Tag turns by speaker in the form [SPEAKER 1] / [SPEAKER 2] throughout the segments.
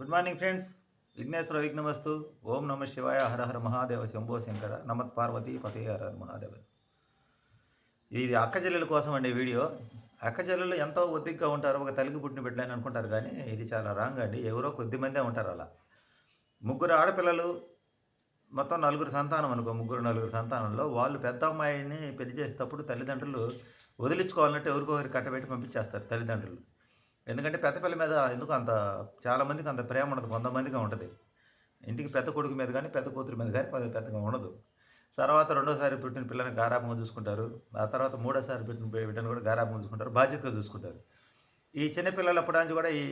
[SPEAKER 1] Good morning friends. Vighneshwara విఘ్నమస్తు. ఓం నమ శివాయ. హర హర మహాదేవ శంభో శంకర. నమత్ పార్వతి పతి హర హర మహాదేవ. ఇది అక్క చెల్లెల కోసం అండి వీడియో. అక్క చెల్లెలు ఎంతో ఒత్తిగ్గా ఉంటారు. ఒక తల్లికి పుట్టిన బిడ్డలని అనుకుంటారు కానీ ఇది చాలా రాంగ్ అండి. ఎవరో కొద్ది మందే ఉంటారు అలా. ముగ్గురు ఆడపిల్లలు మొత్తం నలుగురు సంతానం అనుకో ముగ్గురు నలుగురు సంతానంలో వాళ్ళు పెద్ద అమ్మాయిని పెళ్ళి చేసేటప్పుడు తల్లిదండ్రులు వదిలించుకోవాలంటే ఎవరికొకరికి కట్టబెట్టి పంపించేస్తారు తల్లిదండ్రులు. ఎందుకంటే పెద్ద పిల్ల మీద ఎందుకు అంత చాలామందికి అంత ప్రేమ ఉండదు కొంతమందిగా ఉంటుంది. ఇంటికి పెద్ద కొడుకు మీద కానీ పెద్ద కూతురు మీద కానీ పెద్ద పెద్దగా ఉండదు. తర్వాత రెండోసారి పుట్టిన పిల్లని గారాభంగా చూసుకుంటారు. ఆ తర్వాత మూడోసారి పుట్టిన బిడ్డను కూడా గారాభంగా చూసుకుంటారు బాధ్యతగా చూసుకుంటారు. ఈ చిన్నపిల్లలు పిల్లలు కూడా ఈ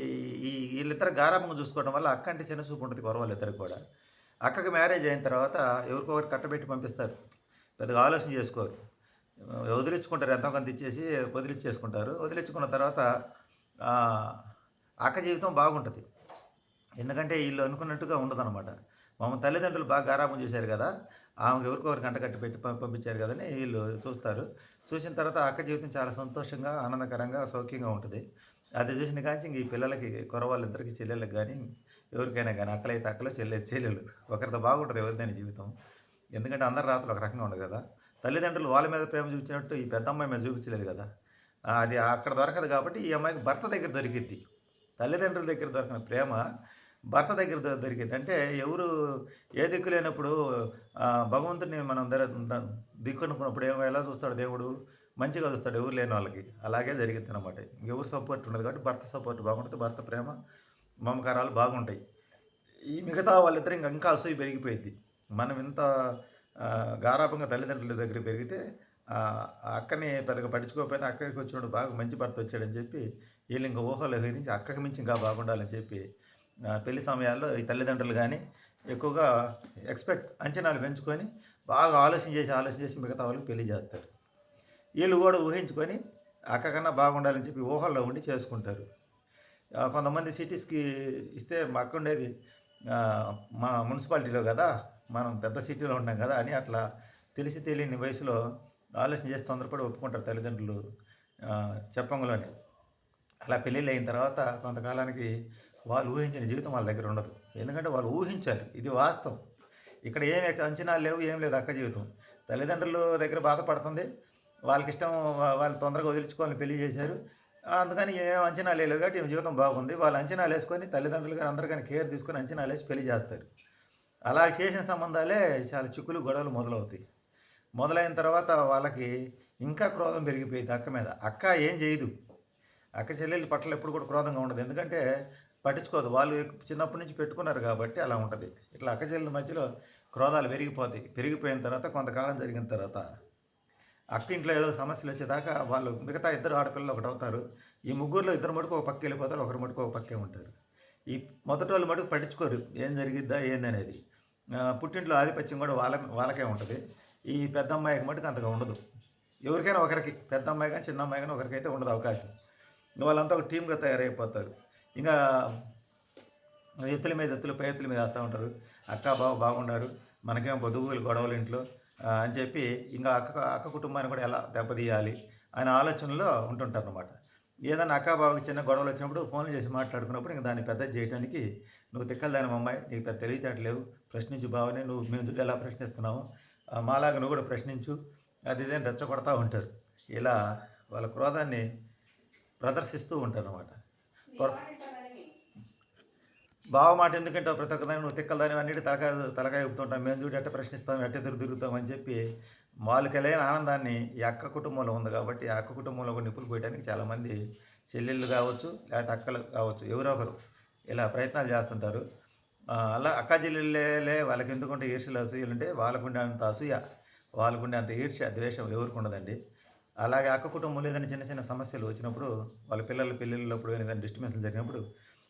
[SPEAKER 1] ఈ వీళ్ళిద్దరు గారాభంగా చూసుకోవడం వల్ల అక్క అంటే చిన్న చూపు ఉంటుంది గొడవ ఇద్దరికి కూడా. అక్కకి మ్యారేజ్ అయిన తర్వాత ఎవరికొకరు కట్టబెట్టి పంపిస్తారు. పెద్దగా ఆలోచన చేసుకోరు. వదిలించుకుంటారు ఎంతో కొంత ఇచ్చేసి వదిలించేసుకుంటారు. వదిలించుకున్న తర్వాత అక్క జీవితం బాగుంటుంది. ఎందుకంటే వీళ్ళు అనుకున్నట్టుగా ఉండదన్నమాట. మమ్మల్ని తల్లిదండ్రులు బాగా గారాపం చేశారు కదా ఆమెకు ఎవరికొకరు గంట కట్టి పెట్టి పంపించారు కదని వీళ్ళు చూస్తారు. చూసిన తర్వాత అక్క జీవితం చాలా సంతోషంగా ఆనందకరంగా సౌఖ్యంగా ఉంటుంది. అది చూసిన కానీ ఇంక ఈ పిల్లలకి కొరవాళ్ళిద్దరికి చెల్లెళ్ళకి కానీ ఎవరికైనా కానీ అక్కలైతే అక్కలు చెల్లె చెల్లెలు. ఒకరితో బాగుంటుంది ఎవరిదైనా జీవితం. ఎందుకంటే అందరి రాత్రులు ఒక రకంగా ఉండదు కదా. తల్లిదండ్రులు వాళ్ళ మీద ప్రేమ చూపించినట్టు ఈ పెద్ద అమ్మాయి మీద చూపించలేదు కదా. అది అక్కడ దొరకదు కాబట్టి ఈ అమ్మాయికి భర్త దగ్గర దొరికిద్ది. తల్లిదండ్రుల దగ్గర దొరికిన ప్రేమ భర్త దగ్గర దొరికింది అంటే ఎవరు ఏ దిక్కు లేనప్పుడు భగవంతుడిని మనం దర దిక్కు అనుకున్నప్పుడు ఏమో ఎలా చూస్తాడు దేవుడు? మంచిగా చూస్తాడు. ఎవరు లేని వాళ్ళకి. అలాగే జరిగింది అనమాట ఎవరు సపోర్ట్ ఉండదు కాబట్టి భర్త సపోర్ట్ బాగుంటుంది. భర్త ప్రేమ మమకారాలు బాగుంటాయి. ఈ మిగతా వాళ్ళిద్దరు ఇంకా ఇంకా అసూయ పెరిగిపోయింది మనం ఇంత గారాపంగా గారాభంగా తల్లిదండ్రుల దగ్గర పెరిగితే అక్కని పెద్దగా పట్టించుకోకపోయినా అక్కడికి వచ్చినప్పుడు బాగా మంచి భర్త వచ్చాడని చెప్పి వీళ్ళు ఇంకా ఊహలో గురించి అక్కకి మించి ఇంకా బాగుండాలని చెప్పి పెళ్ళి సమయాల్లో ఈ తల్లిదండ్రులు కానీ ఎక్కువగా ఎక్స్పెక్ట్ అంచనాలు పెంచుకొని బాగా ఆలోచన చేసి ఆలోచన చేసి మిగతా వాళ్ళకి పెళ్ళి చేస్తారు. వీళ్ళు కూడా ఊహించుకొని అక్క కన్నా బాగుండాలని చెప్పి ఊహల్లో ఉండి చేసుకుంటారు. కొంతమంది సిటీస్కి ఇస్తే మా అక్క ఉండేది మా మున్సిపాలిటీలో కదా మనం పెద్ద సిటీలో ఉన్నాం కదా అని అట్లా తెలిసి తెలియని వయసులో ఆలోచన చేసి తొందరపడి ఒప్పుకుంటారు తల్లిదండ్రులు ఆ, చెప్పంగలోనే అలా పెళ్ళిళ్ళు అయిన తర్వాత కొంతకాలానికి వాళ్ళు ఊహించిన జీవితం వాళ్ళ దగ్గర ఉండదు. ఎందుకంటే వాళ్ళు ఊహించాలి. ఇది వాస్తవం. ఇక్కడ ఏం అంచనాలు లేవు ఏం లేదు అక్క జీవితం. తల్లిదండ్రుల దగ్గర బాధపడుతుంది. వాళ్ళకి ఇష్టం వాళ్ళు తొందరగా వదిలించుకోవాలని పెళ్ళి చేశారు. అందుకని ఏం అంచనాలు లేదు కాబట్టి జీవితం బాగుంది. వాళ్ళు అంచనాలు వేసుకొని తల్లిదండ్రులు కానీ అందరూ కానీ కేర్ తీసుకొని అంచనాలు వేసి పెళ్ళి చేస్తారు. అలా చేసిన సంబంధాలే చాలా చిక్కులు గొడవలు మొదలవుతాయి. మొదలైన తర్వాత వాళ్ళకి ఇంకా క్రోధం పెరిగిపోయింది అక్క మీద. అక్క ఏం చేయదు. అక్క చెల్లెళ్ళ పట్ల ఎప్పుడు కూడా క్రోధంగా ఉండదు. ఎందుకంటే పట్టించుకోదు. వాళ్ళు చిన్నప్పటి నుంచి పెట్టుకున్నారు కాబట్టి అలా ఉంటుంది. ఇట్లా అక్క చెల్లెల మధ్యలో క్రోధాలు పెరిగిపోతాయి. పెరిగిపోయిన తర్వాత కొంతకాలం జరిగిన తర్వాత అక్క ఇంట్లో ఏదో సమస్యలు వచ్చేదాకా వాళ్ళు మిగతా ఇద్దరు ఆడపిల్లలు ఒకటి అవుతారు. ఈ ముగ్గురులో ఇద్దరు మటుకు ఒక పక్క వెళ్ళిపోతారు. ఒకరు మటుకు ఒక పక్కే ఉంటారు. ఈ మొదటి వాళ్ళు మటుకు పట్టించుకోరు. ఏం జరిగిద్దా? ఏందనేది. పుట్టింట్లో ఆధిపత్యం కూడా వాళ్ళ వాళ్ళకే ఉంటుంది. ఈ పెద్ద అమ్మాయికి మటుకు అంతగా ఉండదు. ఎవరికైనా ఒకరికి పెద్ద అమ్మాయి కానీ చిన్న అమ్మాయి కానీ ఒకరికైతే ఉండదు అవకాశం. వాళ్ళంతా ఒక టీమ్గా తయారైపోతారు. ఇంకా ఎత్తుల మీద ఎత్తులు పై ఎత్తుల మీద వస్తూ ఉంటారు. అక్క బావ బాగున్నారు మనకేం బదువులు గొడవలు ఇంట్లో. అని చెప్పి ఇంకా అక్క అక్క కుటుంబాన్ని కూడా ఎలా దెబ్బతీయాలి అనే ఆలోచనలో ఉంటుంటారు అనమాట ఏదైనా అక్క బావకి చిన్న గొడవలు వచ్చినప్పుడు ఫోన్లు చేసి మాట్లాడుకున్నప్పుడు ఇంకా దాన్ని పెద్ద చేయడానికి నువ్వు తిక్కలు దాని అమ్మాయి నీకు పెద్ద తెలివితేటలేవు లేవు. ప్రశ్నించు బావని నువ్వు మేము ఎలా ప్రశ్నిస్తున్నావు మాలాగా నువ్వు కూడా ప్రశ్నించు. అది ఇదేం రెచ్చగొడతా ఉంటారు. ఇలా వాళ్ళ క్రోధాన్ని ప్రదర్శిస్తూ ఉంటారు అనమాట బావమాట ఎందుకంటే ప్రతి ఒక్కదాన్ని నువ్వు తిక్కలదాని అన్నిటి తలకాయ తలకాయ ఉంటాం మేము చూడు ఎట్ట ప్రశ్నిస్తాం ఎట్ట ఎదురు తిరుగుతాం అని చెప్పి వాళ్ళకి కలిగిన ఆనందాన్ని ఈ అక్క కుటుంబంలో ఉంది కాబట్టి ఆ అక్క కుటుంబంలో నిప్పులు పోయడానికి చాలామంది చెల్లెళ్ళు కావచ్చు లేకపోతే అక్కలు కావచ్చు ఎవరో ఒకరు ఇలా ప్రయత్నాలు చేస్తుంటారు. అలా అక్క చెల్లెళ్ళే వాళ్ళకి ఎందుకుంటే ఈర్ష్యలు అసూయలు ఉంటే వాళ్ళకుండే అంత అసూయ వాళ్ళకుండే అంత ఈర్ష్య ద్వేషం ఎవరికి ఉండదండి అలాగే అక్క కుటుంబంలో ఏదైనా చిన్న చిన్న సమస్యలు వచ్చినప్పుడు వాళ్ళ పిల్లల పెళ్ళిళ్ళప్పుడు ఏదైనా డిస్టర్బెన్స్లు జరిగినప్పుడు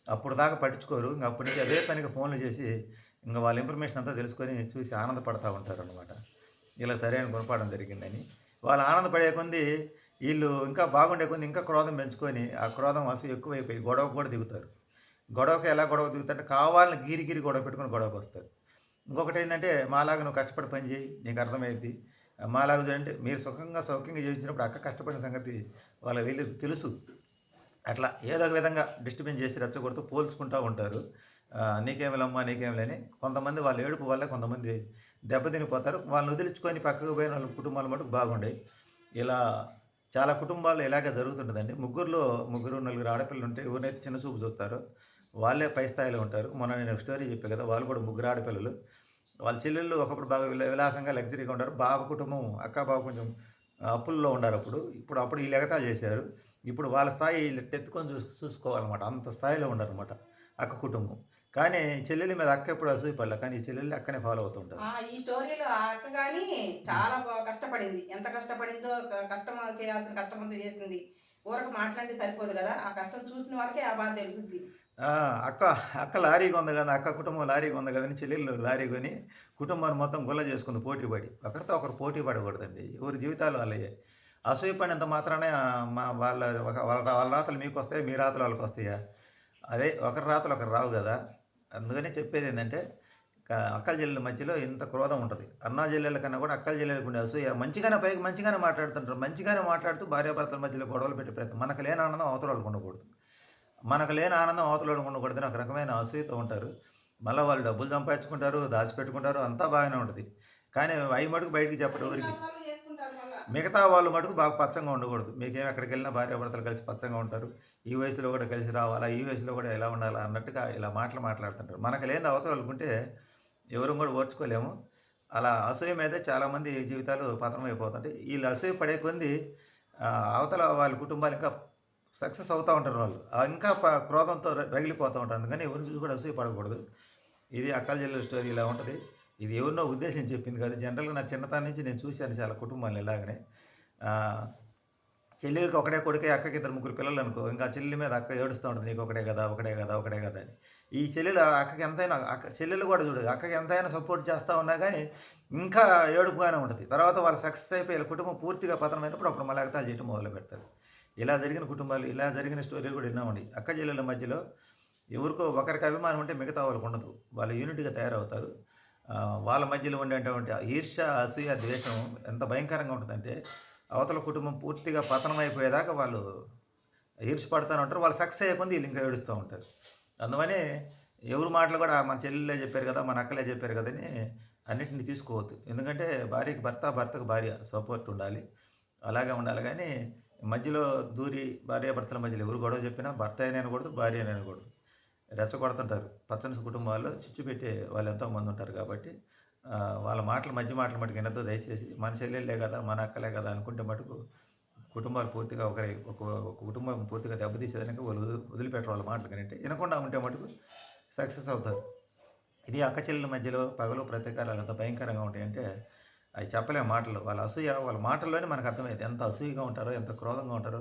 [SPEAKER 1] అప్పుడు దాకా పట్టించుకోరు. ఇంకా అప్పటి నుంచి అదే పనికి ఫోన్లు చేసి ఇంకా వాళ్ళ ఇన్ఫర్మేషన్ అంతా తెలుసుకొని చూసి ఆనందపడతా ఉంటారు అనమాట ఇలా సరైన గుణపాఠం జరిగిందని. వాళ్ళు ఆనందపడే కొంది వీళ్ళు ఇంకా బాగుండే కొంది ఇంకా క్రోధం పెంచుకొని ఆ క్రోధం అసలు ఎక్కువైపోయి గొడవ కూడా దిగుతారు. గొడవకి ఎలా గొడవ దిగుతారంటే కావాలని గీరి గీరి గొడవ పెట్టుకుని గొడవకు వస్తారు ఇంకొకటి ఏంటంటే మాలాగా నువ్వు కష్టపడి పని చేయి నీకు అర్థమైంది మాలాగా చూడండి మీరు సుఖంగా సౌఖ్యంగా జీవించినప్పుడు అక్క కష్టపడిన సంగతి వాళ్ళ వీళ్ళు తెలుసు. అట్లా ఏదో ఒక విధంగా డిస్టర్బెన్స్ చేసి రెచ్చగొడుతూ పోల్చుకుంటూ ఉంటారు. నీకేమిలమ్మా నీకేమిలేని కొంతమంది వాళ్ళ ఏడుపు వల్ల కొంతమంది దెబ్బతినిపోతారు. వాళ్ళని వదిలించుకొని పక్కకు పోయిన వాళ్ళ కుటుంబాలు మటుకు బాగుండేవి ఇలా చాలా కుటుంబాలు ఇలాగే జరుగుతుంటుందండి. ముగ్గురులో ముగ్గురు నలుగురు ఆడపిల్లలు ఉంటే ఎవరినైతే చిన్న చూపు చూస్తారో వాళ్ళే పై స్థాయిలో ఉంటారు. మొన్న నేను ఒక స్టోరీ చెప్పాను కదా వాళ్ళు కూడా ముగ్గురు ఆడపిల్లలు. వాళ్ళ చెల్లెళ్ళు ఒకప్పుడు బాగా విలాసంగా లగ్జరీగా ఉంటారు బావ కుటుంబం అక్క బావ కొంచెం అప్పుల్లో ఉన్నారు అప్పుడు. ఇప్పుడు అప్పుడు ఈ లెగతాలు చేశారు. ఇప్పుడు వాళ్ళ స్థాయి వీళ్ళు ఎత్తుకొని చూసు చూసుకోవాలన్నమాట. అంత స్థాయిలో ఉండారనమాట అక్క కుటుంబం. కానీ చెల్లెలి మీద అక్క ఎప్పుడు అసూయపడలే కానీ ఈ అక్కనే ఫాలో అవుతుంటారు
[SPEAKER 2] ఆ, ఈ స్టోరీలో ఆ అక్క కానీ చాలా కష్టపడింది. ఎంత కష్టపడిందో కష్టం చేయాల్సిన కష్టం అంతా చేసింది. ఊరకు మాట్లాడితే సరిపోదు కదా. ఆ కష్టం చూసిన వాళ్ళకే ఆ బాధ
[SPEAKER 1] తెలుస్తుంది అక్క అక్క లారీగా ఉంది కదా అక్క కుటుంబం లారీగా ఉంది కదని చెల్లెళ్ళు లారీ కొని కుటుంబాన్ని మొత్తం గుల్ల చేసుకుంది పోటీ పడి. ఒకరితో ఒకరు పోటీ పడకూడదండి ఎవరి జీవితాలు వాళ్ళయ్యాయి అసూయ పడినంత మాత్రానే మా వాళ్ళ ఒక- వాళ్ళ వాళ్ళ రాతలు మీకు వస్తాయి మీ రాతలు వాళ్ళకి వస్తాయా? అదే ఒకరి రాతలు ఒకరు రావు కదా. అందుకనే చెప్పేది ఏంటంటే అక్కల చెల్లెల మధ్యలో ఇంత క్రోధం ఉంటుంది. అన్నా చెల్లెల కన్నా కూడా అక్కల చెల్లెలకు ఉండే అసూయ మంచిగానే పైకి మంచిగానే మాట్లాడుతుంటారు. మంచిగానే మాట్లాడుతూ భార్యాభర్తల మధ్యలో గొడవలు పెట్టే ప్రయత్నం. మనకు లేని ఆనందం అవతల ఉండకూడదు. మనకు లేని ఆనందం అవతల ఉండకూడదు ఒక రకమైన అసూయతో ఉంటారు. మళ్ళీ వాళ్ళు డబ్బులు సంపాదించుకుంటారు దాచిపెట్టుకుంటారు అంతా బాగానే ఉంటుంది. కానీ అవి మటుకు బయటికి చెప్పడం
[SPEAKER 2] మళ్ళా.
[SPEAKER 1] మిగతా వాళ్ళు మటుకు బాగా పచ్చంగా ఉండకూడదు. మీకేం ఎక్కడికి వెళ్ళినా భార్యాభర్తలు కలిసి పచ్చంగా ఉంటారు. ఈ వయసులో కూడా కలిసి రావాలా ఈ వయసులో కూడా ఎలా ఉండాలా అన్నట్టుగా ఇలా మాటలు మాట్లాడుతుంటారు. మనకు లేని అవతల వాళ్ళకుంటే ఎవరు కూడా ఓర్చుకోలేము. అలా అసూయ మీదే చాలామంది జీవితాలు పతనం అయిపోతుంటాయి వీళ్ళు అసూయ పడే కొంది అవతల వాళ్ళ కుటుంబాలు ఇంకా సక్సెస్ అవుతూ ఉంటారు వాళ్ళు. ఇంకా క్రోధంతో రగిలిపోతూ ఉంటారు. అందుకని ఎవరిని చూసి కూడా అసూయ పడకూడదు. ఇది అక్కల జిల్లా స్టోరీ ఇలా ఉంటుంది. ఇది ఎవరినో ఉద్దేశం చెప్పింది కాదు. జనరల్గా నా చిన్నతనం నుంచి నేను చూశాను చాలా కుటుంబాలు ఇలాగనే. చెల్లెలకి ఒకటే కొడుకే అక్కకి ఇద్దరు ముగ్గురు పిల్లలు అనుకో ఇంకా చెల్లెల మీద అక్క ఏడుస్తూ ఉంటుంది. నీకు ఒకటే కదా ఒకటే కదా ఒకటే కదా అని. ఈ చెల్లెలు ఆ అక్కకి ఎంతైనా అక్క చెల్లెలు కూడా చూడదు. అక్కకి ఎంతైనా సపోర్ట్ చేస్తూ ఉన్నా కానీ ఇంకా ఏడుపుగానే ఉంటుంది. తర్వాత వాళ్ళు సక్సెస్ అయిపోయి కుటుంబం పూర్తిగా పతనమైనప్పుడు అప్పుడు మళ్ళీ ఎగతాలు చేయటం మొదలు పెడతారు ఇలా జరిగిన కుటుంబాలు ఇలా జరిగిన స్టోరీలు కూడా విన్నామండి. అక్క జిల్లల మధ్యలో ఎవరికో ఒకరికి అభిమానం ఉంటే మిగతా వాళ్ళకు ఉండదు. వాళ్ళు యూనిట్గా తయారవుతారు. వాళ్ళ మధ్యలో ఉండేటువంటి ఆ ఈర్ష్య అసూయ ద్వేషం ఎంత భయంకరంగా ఉంటుందంటే అవతల కుటుంబం పూర్తిగా పతనం అయిపోయేదాకా వాళ్ళు ఈర్ష పడుతూనే ఉంటారు. వాళ్ళు సక్సెస్ అయిపోయింది వీళ్ళు ఇంకా ఏడుస్తూ ఉంటారు. అందువని ఎవరి మాటలు కూడా మన చెల్లెలే చెప్పారు కదా మన అక్కలే చెప్పారు కదని అన్నిటిని తీసుకోవద్దు. ఎందుకంటే భార్యకి భర్త భర్తకు భార్య సపోర్ట్ ఉండాలి. అలాగే ఉండాలి. కానీ మధ్యలో దూరి భార్యాభర్తల మధ్యలో ఎవరు గొడవ చెప్పినా భర్త అయినా అనకూడదు భార్య అయినా అనకూడదు రెచ్చగొడుతుంటారు పచ్చని కుటుంబాల్లో చిచ్చు పెట్టే వాళ్ళు ఎంతోమంది ఉంటారు కాబట్టి వాళ్ళ మాటలు మధ్య మాటలు మటుకు వినద్దు. దయచేసి మన చెల్లెళ్ళే కదా మన అక్కలే కదా అనుకుంటే మటుకు కుటుంబాలు పూర్తిగా ఒకరి ఒక ఒక కుటుంబం పూర్తిగా దెబ్బతీసేదానికి వాళ్ళు వదిలిపెట్టరు వాళ్ళ మాటలు కనంటే వినకుండా ఉంటే మటుకు సక్సెస్ అవుతారు. ఇది అక్క చెల్లెల మధ్యలో పగలు ప్రతీకారాలు ఎంత భయంకరంగా ఉంటాయంటే అవి చెప్పలేము మాటలు. వాళ్ళ అసూయ వాళ్ళ మాటల్లోనే మనకు అర్థమైంది ఎంత అసూయగా ఉంటారో ఎంత క్రోధంగా ఉంటారో.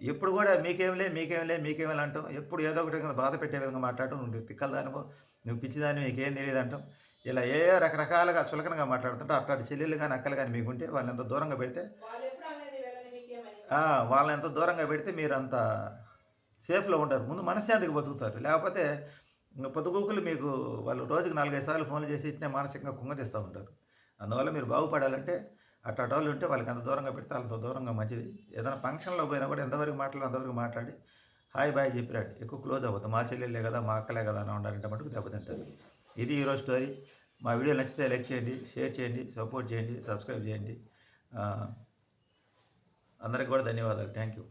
[SPEAKER 1] ఎప్పుడు కూడా మీకేంలే మీకేంలే మీకేంలే అంటాం. ఎప్పుడు ఏదో ఒకటి విధంగా బాధ పెట్టే విధంగా మాట్లాడటం నువ్వు తిక్కల దానికో నువ్వు పిచ్చిదాని మీకేం తెలియదు అంటాం. ఇలా ఏ రకరకాలుగా చులకనగా మాట్లాడుతుంటే అట్లాంటి చెల్లెలు కానీ అక్కలు కానీ మీకుంటే వాళ్ళని ఎంత దూరంగా పెడితే
[SPEAKER 2] వాళ్ళని
[SPEAKER 1] ఎంత దూరంగా పెడితే మీరు అంత సేఫ్లో ఉంటారు. ముందు మనశ్శాంతికి బతుకుతారు. లేకపోతే పొద్దుగూకులు మీకు వాళ్ళు రోజుకి నాలుగైదు సార్లు ఫోన్లు చేసి ఇట్నే మానసికంగా కుంగతీస్తూ ఉంటారు. అందువల్ల మీరు బాగుపడాలంటే అట్టాటి ఉంటే వాళ్ళకి అంత దూరంగా పెడితే అంత దూరంగా మంచిది. ఏదైనా ఫంక్షన్లో పోయినా కూడా ఎంతవరకు మాట్లాడి అంతవరకు మాట్లాడి హాయ్ బాయ్ చెప్పిరాడు. ఎక్కువ క్లోజ్ అవ్వద్దు. మా చెల్లెళ్ళే కదా మా అక్కలే కదా అని ఉండాలంటే మటుకు దెబ్బతింటారు ఇది ఈరోజు స్టోరీ. మా వీడియో నచ్చితే లైక్ చేయండి షేర్ చేయండి సపోర్ట్ చేయండి సబ్స్క్రైబ్ చేయండి. అందరికి కూడా ధన్యవాదాలు. Thank you